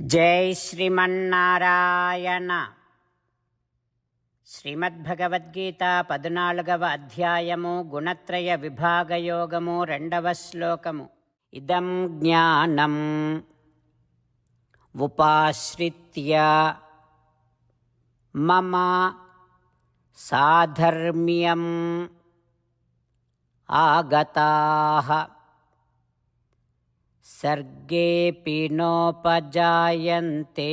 జై శ్రీమన్నారాయణ. శ్రీమద్భగవద్గీత పద్నాలుగవ అధ్యాయము గుణత్రయ విభాగయోగము రెండవ శ్లోకము. ఇదం జ్ఞానం ఉపాశ్రిత్య మమ సాధర్మ్యం ఆగతాః. सर्गेऽपि नोपजायन्ते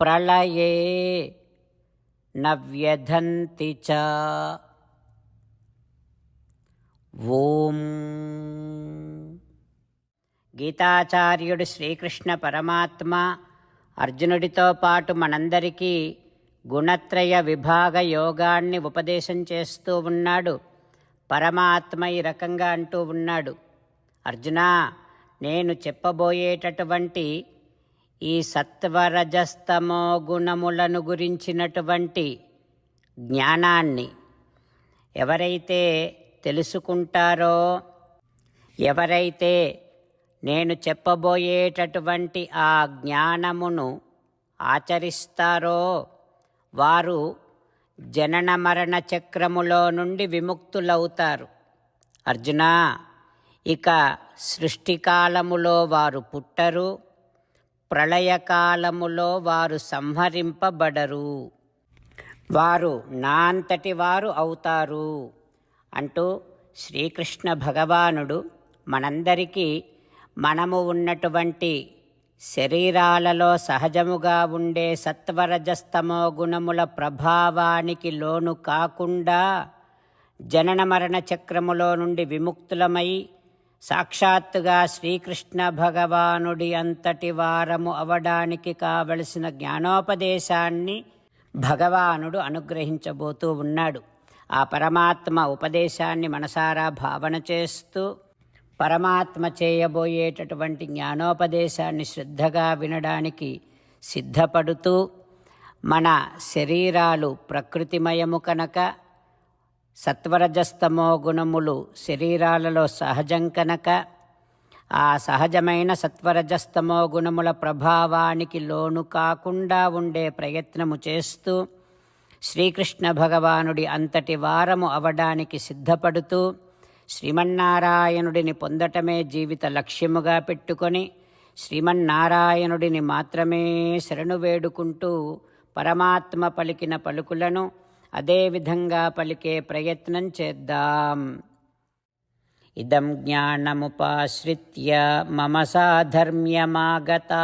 प्रलये न व्यधन्ति च ఓం గీతాచార్యుడు శ్రీకృష్ణ పరమాత్మ అర్జునుడితో పాటు మనందరికీ గుణత్రయ విభాగ యోగాన్ని ఉపదేశం చేస్తూ ఉన్నాడు పరమాత్మ ఈ రకంగా అంటూ ఉన్నాడు. అర్జున నేను చెప్పబోయేటటువంటి ఈ సత్వరజస్తమో గుణములను గురించినటువంటి జ్ఞానాన్ని ఎవరైతే తెలుసుకుంటారో ఎవరైతే నేను చెప్పబోయేటటువంటి ఆ జ్ఞానమును ఆచరిస్తారో వారు జనన మరణ చక్రములో నుండి విముక్తులవుతారు. అర్జున ఇక సృష్టికాలములో వారు పుట్టరు ప్రళయకాలములో వారు సంహరింపబడరు. వారు నా అంతటి వారు అవుతారు అంటూ శ్రీకృష్ణ భగవానుడు మనందరికీ మనము ఉన్నటువంటి శరీరాలలో సహజముగా ఉండే సత్వరజస్తమో గుణముల ప్రభావానికి లోను కాకుండా జనన మరణ చక్రములో నుండి విముక్తులమై సాక్షాత్తుగా శ్రీకృష్ణ భగవానుడి అంతటి వారము అవడానికి కావలసిన జ్ఞానోపదేశాన్ని భగవానుడు అనుగ్రహించబోతూ ఉన్నాడు. ఆ పరమాత్మ ఉపదేశాన్ని మనసారా భావన చేస్తూ పరమాత్మ చేయబోయేటటువంటి జ్ఞానోపదేశాన్ని శ్రద్ధగా వినడానికి సిద్ధపడుతూ మన శరీరాలు ప్రకృతిమయము కనుక సత్వరజస్తమో గుణములు శరీరాలలో సహజం కనుక ఆ సహజమైన సత్వరజస్తమో గుణముల ప్రభావానికి లోను కాకుండా ఉండే ప్రయత్నము చేస్తూ శ్రీకృష్ణ భగవానుడి అంతటి వారము అవడానికి సిద్ధపడుతూ శ్రీమన్నారాయణుడిని పొందటమే జీవిత లక్ష్యముగా పెట్టుకొని శ్రీమన్నారాయణుడిని మాత్రమే శరణు వేడుకుంటూ పరమాత్మ పలికిన పలుకులను అదేవిధంగా పలికే ప్రయత్నం చేద్దాం. ఇదం జ్ఞానముపాశ్రిత్య మమ సాధర్మ్యమాగతా.